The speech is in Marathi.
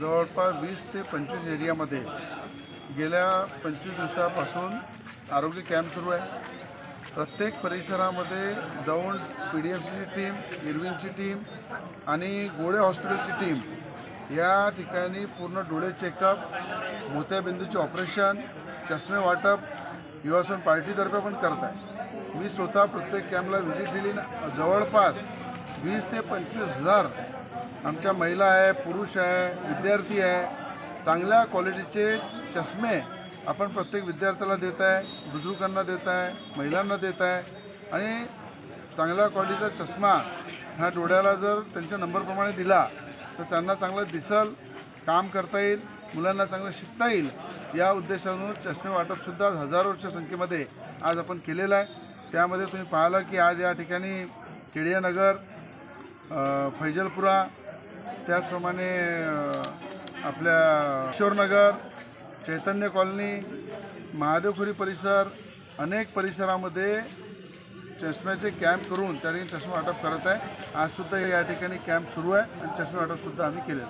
जवळपास वीस ते पंचवीस एरियामध्ये गेल्या पंचवीस दिवसापासून आरोग्य कॅम्प सुरू आहे. प्रत्येक परिसरामध्ये जाऊन पी डी एफ सीची टीम इरविनची टीम आणि गोळे हॉस्पिटलची टीम या ठिकाणी पूर्ण डोळे चेकअप मोत्याबिंदूचे ऑपरेशन चष्मे वाटप युवासन पार्टीतर्फे पण करत आहे. मी स्वतः प्रत्येक कॅम्पला व्हिजिट दिली. जवळपास वीस ते पंचवीस हजार आमच्या महिला आहे पुरुष आहे विद्यार्थी आहे. चांगल्या क्वालिटीचे चष्मे आपण प्रत्येक विद्यार्थ्याला देत आहे बुजुर्गांना देत आहे महिलांना देत आहे. आणि चांगल्या क्वालिटीचा चष्मा ह्या डोळ्याला जर त्यांच्या नंबरप्रमाणे दिला तर त्यांना चांगलं दिसल काम करता येईल मुलांना चांगलं शिकता येईल. या उद्देशानं चष्मे वाटपसुद्धा हजारोच्या संख्येमध्ये आज आपण केलेलं आहे. त्यामध्ये तुम्ही पाहिलं की आज या ठिकाणी केडियानगर फैजलपुरा त्याचप्रमाणे आपल्या किशोरनगर चैतन्य कॉलनी महादेवखुरी परिसर अनेक परिसरामध्ये चष्म्याचे कॅम्प करून त्या ठिकाणी चष्मा वाटप करत आहे. आजसुद्धा या ठिकाणी कॅम्प सुरू आहे आणि चष्मे वाटपसुद्धा आम्ही केलेलं आहे